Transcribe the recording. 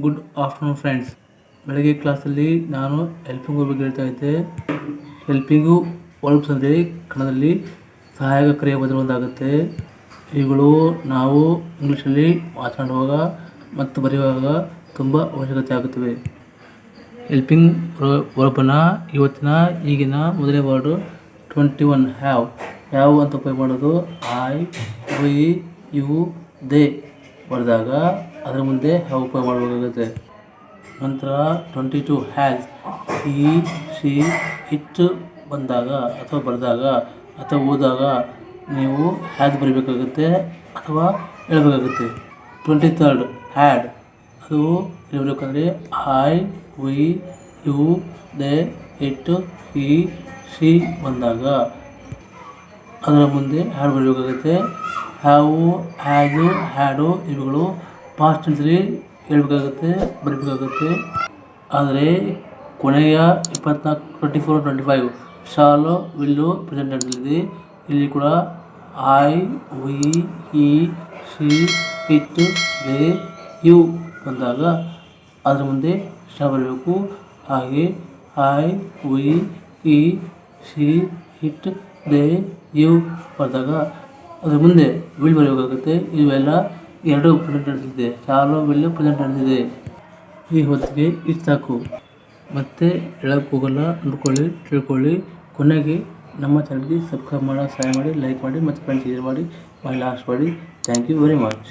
Good afternoon friends ಬೆಳಗ್ಗೆ ಕ್ಲಾಸಲ್ಲಿ ನಾನು ಹೆಲ್ಪಿಂಗ್ ಬಗ್ಗೆ ಹೇಳ್ತಾ ಇದ್ದೆ. ಹೆಲ್ಪಿಂಗು ವರ್ಬ್ಸ್ ಹೇಳಿ ಕನ್ನಡದಲ್ಲಿ ಸಹಾಯಕ ಕ್ರಿಯೆ ಪದಗಳು ಒಂದಾಗುತ್ತೆ. ಇವುಗಳು ನಾವು ಇಂಗ್ಲೀಷಲ್ಲಿ ಮಾತನಾಡುವಾಗ ಮತ್ತು ಬರೆಯುವಾಗ ತುಂಬ ಅವಶ್ಯಕತೆ ಆಗುತ್ತವೆ. ಹೆಲ್ಪಿಂಗ್ ವರ್ಬನ್ನು ಇವತ್ತಿನ ಈಗಿನ ಮೊದಲನೇ word twenty one have have ಅಂತ ಉಪಯೋಗ ಮಾಡೋದು ಐ ವಿ ಯು ದೇ ಬರೆದಾಗ ಅದರ ಮುಂದೆ ಉಪಯೋಗ ಮಾಡಬೇಕಾಗುತ್ತೆ? ನಂತರ twenty two has he she it ಬಂದಾಗ ಅಥವಾ ಬರೆದಾಗ ಅಥವಾ ಓದಾಗ ನೀವು ಹ್ಯಾಸ್ ಬರೀಬೇಕಾಗುತ್ತೆ ಅಥವಾ ಹೇಳಬೇಕಾಗುತ್ತೆ? ಟ್ವೆಂಟಿ ತರ್ಡ್ ಹ್ಯಾಡ್ ಅದು ಹೇಳ್ಬೇಕಂದ್ರೆ I we you they it he she ಬಂದಾಗ ಅದರ ಮುಂದೆ ಹ್ಯಾಡ್ ಬರಬೇಕಾಗುತ್ತೆ. ಹ್ಯಾವು ಹ್ಯಾಜು ಹ್ಯಾಡು ಇವುಗಳು ಪಾಸ್ಟ್ ಟೆನ್ಸಲ್ಲಿ ಹೇಳ್ಬೇಕಾಗುತ್ತೆ, ಬರೀಬೇಕಾಗುತ್ತೆ. ಆದರೆ ಕೊನೆಯ ಇಪ್ಪತ್ನಾಲ್ಕು twenty four twenty five shall will present ಟೆನ್ಸಲ್ಲಿದೆ ಇಲ್ಲಿ ಕೂಡ I we he she it they you ಬಂದಾಗ ಅದರ ಮುಂದೆ ಶ ಬರಬೇಕು. ಹಾಗೆ I we he she it they you ಬಂದಾಗ ಅದರ ಮುಂದೆ ವಿಲ್ ಬರಬೇಕಾಗುತ್ತೆ. ಇವೆಲ್ಲ ಎರಡು ಪ್ರೆಸೆಂಟ್ ನಡೆಸಿದೆ ಶಾಲು ಬೆಲ್ಲು ಪ್ರೆಸೆಂಟ್ ನಡೆಸಿದೆ ಈ ಹೊತ್ತಿಗೆ ಇಷ್ಟು ಸಾಕು. ಮತ್ತೆ ಹೇಳಕ್ಕೆ ಹೋಗಲ್ಲ ನೋಡ್ಕೊಳ್ಳಿ ತಿಳ್ಕೊಳ್ಳಿ. ಕೊನೆಗೆ ನಮ್ಮ ಚಾನಲ್ಗೆ ಸಬ್ಸ್ಕ್ರೈಬ್ ಮಾಡೋ, ಸಹಾಯ ಮಾಡಿ ಲೈಕ್ ಮಾಡಿ, ಮತ್ತು ಫ್ರೆಂಡ್ಸ್ ಶೇರ್ ಮಾಡಿ ಮೈ ಲಾಸ್ಟ್ ಮಾಡಿ. Thank you very much